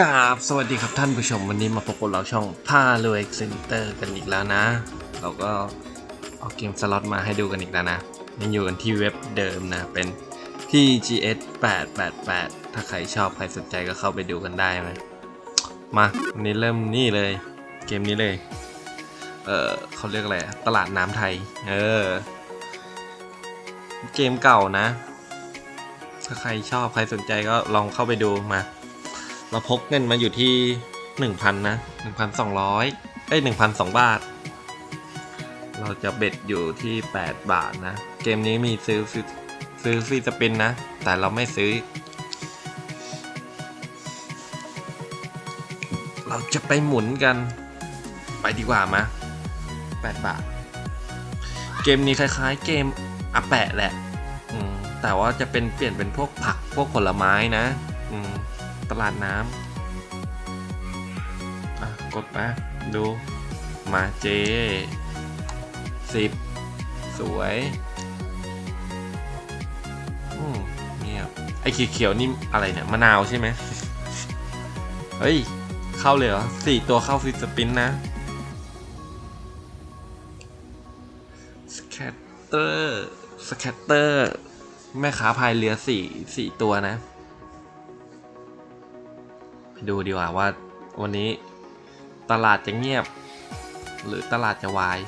กราบสวัสดีครับท่านผู้ชมวันนี้มาพบกับเราช่องผ้ารวยเซ็นเตอร์กันอีกแล้วนะ เราก็เอาเกมสล็อตมาให้ดูกันอีกแล้วนะยังอยู่กันที่เว็บเดิมนะ เป็น PGS 888 ถ้าใครชอบใครสนใจก็เข้าไปดูกันได้ไหมมาวันนี้เริ่มนี่เลย เกมนี้เลย เออเขาเรียกอะไรตลาดน้ำไทย เออ เกมเก่านะ ถ้าใครชอบใครสนใจก็ลองเข้าไปดูมา เราพกเงินมาอยู่ที่หนึ่งพันนะหนึ่งพันสองร้อยเอ้ยหนึ่งพันสองบาท เราจะเบ็ดอยู่ที่แปดบาทนะ เกมนี้มีซื้อซื้อซื้อฟรีสปินนะ แต่เราไม่ซื้อ เราจะไปหมุนกัน ไปดีกว่ามาแปดบาท เกมนี้คล้ายๆ เกมอาแปะแหละแต่ว่าจะเป็นเปลี่ยนเป็นพวกผักพวกผลไม้นะ อืม ลาดน้ำกดมาดูมาเจสิบสวยอืมเงียบไอ้เขียวๆนี่อะไรเนี่ย มะนาวใช่ไหมเฮ้ย เข้าเลยเหรอสี่ตัวเข้าฟิสปินนะสแคตเตอร์สแคตเตอร์ แม่ค้าพายเรือสี่สี่ตัวนะ ไปดูดีกว่าว่าวันนี้ตลาดจะเงียบ หรือตลาดจะวาย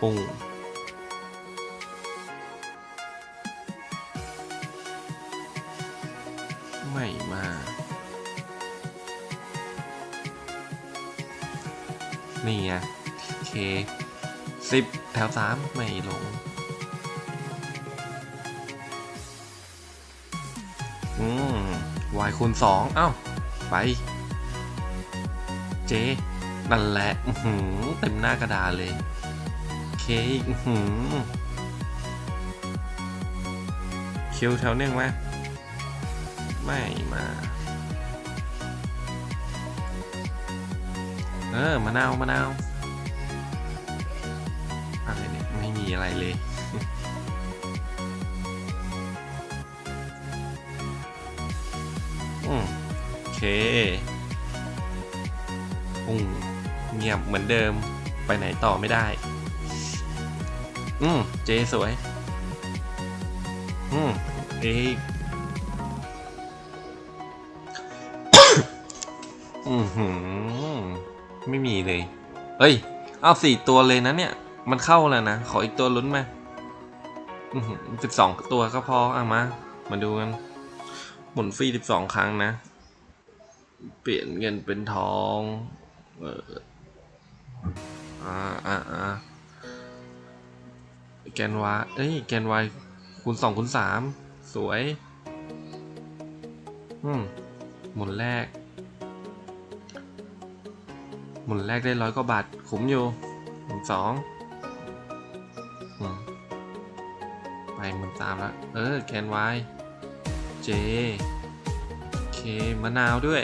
ปุ้งไม่มานี่ไงเค สิบแถวสามไม่ลง อืมวายคูณสองเอ้า ไป เจ นั่นแหละอื้อหืเต็มหน้ากระดาษเลย เคอีกอื้อหืคิวแถวหนึ่งไหมไม่มา เออมะนาวมะนาว มีอะไรเลย อืมโอเคอืมเงียบเหมือนเดิม ไปไหนต่อไม่ได้ อืมเจสวย อืมเอกอือหือไม่มีเลย เฮ้ย เอาสี่ตัวเลยนะเนี่ย มันเข้าแล้วนะ ขออีกตัวลุ้นไหมสิบสองตัวก็พออะมา มาดูกัน หมุนฟรีสิบสองครั้งนะ เปลี่ยนเงินเป็นทอง เอออ่าอ่าอ่าแกนวาเอ้ย แกนวายคูณสองคูณสามสวย อืม หมุนแรก หมุนแรกได้ร้อยกว่าบาท คุ้มอยู่หมุนสอง ไปหมุนสามแล้วเออแกนวายเจเคมะนาวด้วย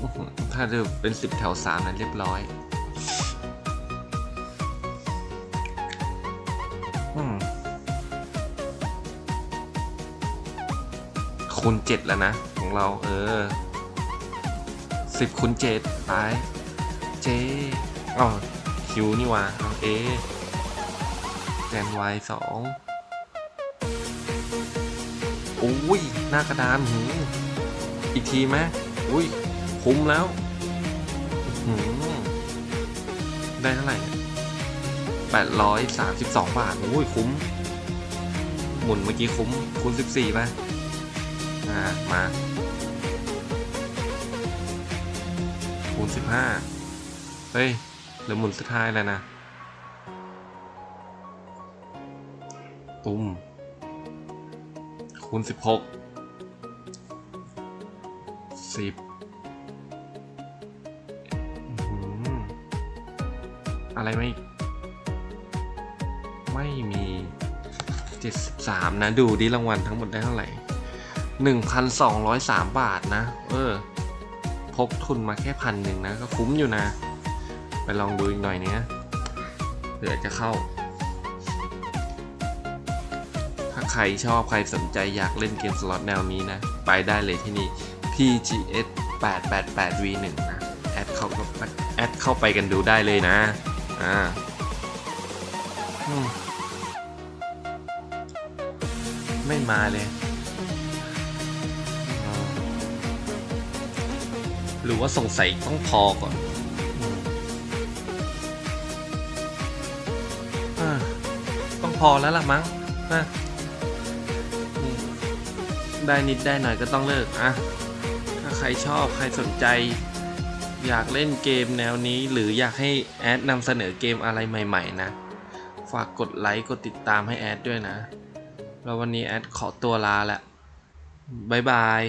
อื้อหือถ้าจะเป็นสิบแถวสามนั้นเรียบร้อยอคูณเจ็ดแล้วนะ ของเราเออสิบคูณเจ็ดไปเจอ๋อคิวนี่ว่าเออ กนวายสองอุ้ย หน้ากระดานหืมอีกทีไหมอุ้ย คุ้มแล้วหืมได้เท่าไหร่แปดร้อยสามสิบสองบาทอุ้ย คุ้ม หมุนเมื่อกี้คุ้มคูณสิบสี่ป่ะอ่า มา คูณสิบห้าเฮ้ย เหลือหมุนสุดท้ายแล้วนะ ตุ้มคูณสิบหกสิบอะไรไม่ ไม่มีเจ็ดสิบสามนะ ดูดิรางวัลทั้งหมดได้เท่าไหร่หนึ่งพันสองร้อยสามบาทนะ เออ พกทุนมาแค่พันหนึ่งนะ ก็คุ้มอยู่นะ ไปลองดูอีกหน่อยเนี้ยเผื่อจะเข้า ถ้าใครชอบใครสนใจอยากเล่นเกมสล็อตแนวนี้นะ ไปได้เลยที่นี่ PGS 888 V1 นะแอดเข้าก็แอดเข้าไปกันดูได้เลยนะ อ่าไม่มาเลย หรือว่าสงสัยต้องพอก่อนอ่าต้องพอแล้วล่ะมั้งนะ ได้นิดได้หน่อยก็ต้องเลิกอะถ้าใครชอบใครสนใจ อยากเล่นเกมแนวนี้ หรืออยากให้แอดนำเสนอเกมอะไรใหม่ ๆ นะ ฝากกดไลค์กดติดตามให้แอดด้วยนะ แล้ววันนี้แอดขอตัวลาละบ๊ายบาย